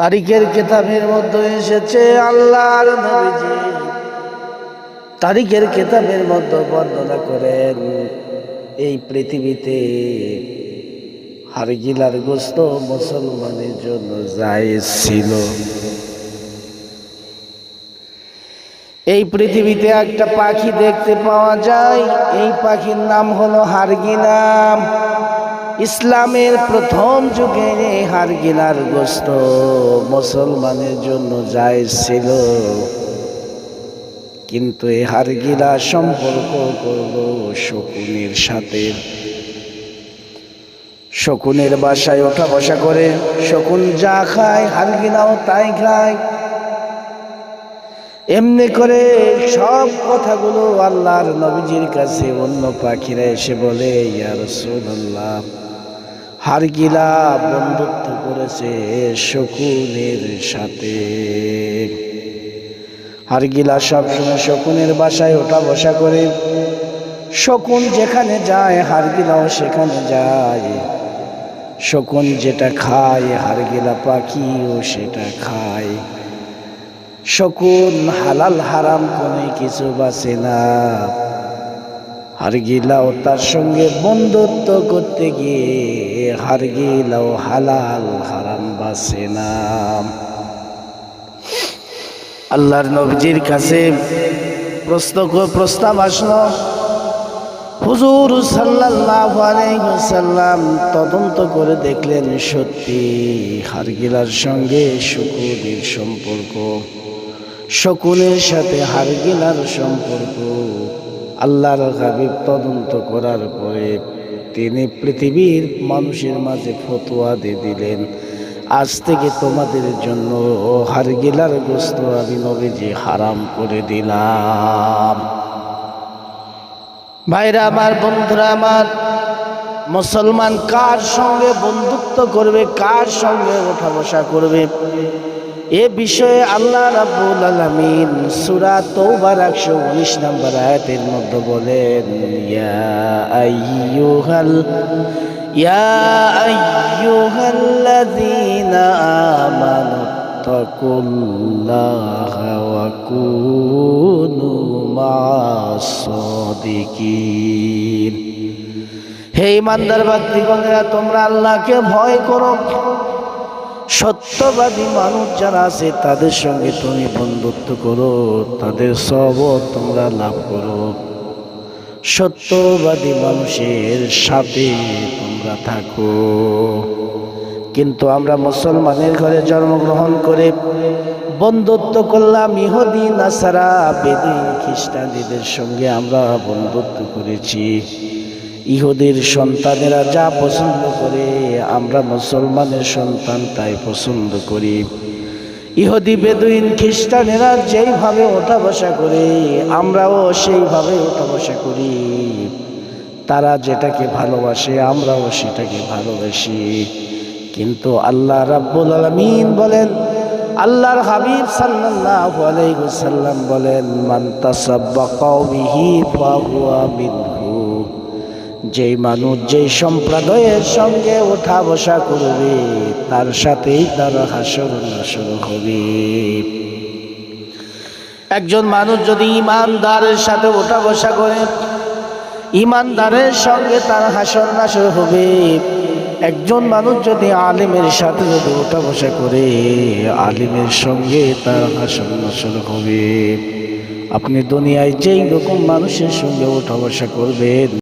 তারিখের কেতাবের মধ্যে এসেছে আল্লাহর নবীজি। তারিখের কেতাবের মধ্যে বর্ণনা করেন, এই পৃথিবীতে হারগিলার গোস্ত মুসলমানের জন্য জায়েজ ছিল। এই পৃথিবীতে একটা পাখি দেখতে পাওয়া যায়, এই পাখির নাম হলো হারগিলাম। ইসলামের প্রথম যুগে হারগিলার গোস্ত মুসলমানের জন্য জায়েজ ছিল। কিন্তু এই হারগিলা সম্পর্ক করল শকুনের সাথে। শকুনের বাসায় ওঠা বসা করে শকুন যা খায় হারগিলাও তাই খায়। এমনি করে সব কথাগুলো আল্লাহর নবীজির কাছে অন্য পাখিরা এসে বলে, ইয়া রাসূলুল্লাহ। হারগিলা বন্ধুত্ব করেছে শকুনের সাথে। হারগিলা সবসময় শকুনের বাসায় ওঠা বসা করে। শকুন যেখানে যায় হারগিলাও সেখানে যায়। শকুন যেটা খায় হারগিলা পাখিও সেটা খায়। শকুন হালাল হারাম কোনো কিছু বাঁচে না। হারগিলাও তার সঙ্গে বন্ধুত্ব করতে গিয়ে হারগিলাও হালাল হারাম বাঁচে না। আল্লাহর নবজির কাছে প্রশ্ন প্রস্তাব আসলো, হুজুর সাল্লাম তদন্ত করে দেখলেন সত্যি হারগিলার সঙ্গে শকুনের সম্পর্ক, শকুনের সাথে হারগিলার সম্পর্ক। আল্লাহর হাবিব তদন্ত করার পরে তিনি পৃথিবীর মানুষের মাঝে ফতোয়া দিয়ে দিলেন, আজ থেকে তোমাদের জন্য ও হারগিলার গোস্ত আমি নবীজি হারাম করে দিলাম। ভাইরা আমার, বন্ধুরা আমার, মুসলমান কার সঙ্গে বন্ধুত্ব করবে, কার সঙ্গে ওঠা বসা করবে? এ বিষয়ে আল্লাহ রাব্বুল আলামিন সূরা তওবার 119 নম্বর আয়াতের মধ্যে বলেন, ইয়া আইয়ুহাল, ইয়া আইয়ুহাল্লাযীনা আমানু তাকুল্লাহা ওয়া কুনু মা'আস সাদিকিন। হে ইমানদার ব্যক্তিগণেরা তোমরা আল্লাহকে ভয় করো। সত্যবাদী মানুষ যারা আছে, তাদের সঙ্গে তুমি বন্ধুত্ব করো, তাদের সব তোমরা লাভ করো। সত্যবাদী মানুষের সাথে তোমরা থাকো। কিন্তু আমরা মুসলমানের ঘরে জন্মগ্রহণ করে বন্ধুত্ব করলাম, ইহুদি, নাসারা বেদিন খ্রিস্টানদের সঙ্গে আমরা বন্ধুত্ব করেছি। ইহুদির সন্তানেরা যা পছন্দ করে, আমরা মুসলমানের সন্তান তাই পছন্দ করি। ইহুদি, বেদুইন, খ্রিস্টানেরা যেইভাবে ওঠা বসা করে, আমরাও সেইভাবে ওঠা বসা করি। তারা যেটাকে ভালোবাসে, আমরাও সেটাকে ভালোবাসি। কিন্তু আল্লাহ রাব্বুল আলামিন বলেন, আল্লাহর হাবিব সাল্লাল্লাহু বলেন, মান তাসাব্বাকা বিহি ফাহুয়া যেই মানুষ যেই সম্প্রদায়ের সঙ্গে ওঠা বসা করবে, তার সাথেই তার হাসর নাসর হবে। একজন মানুষ যদি ইমানদারের সাথে ওঠা বসা করে, ইমানদারের সঙ্গে তার হাসর নাসর হবে। একজন মানুষ যদি আলিমের সাথে যদি ওঠা বসা করে, আলিমের সঙ্গে তার হাসর নাসর হবে। আপনি দুনিয়ায় যেই রকম মানুষের সঙ্গে ওঠা বসা করবেন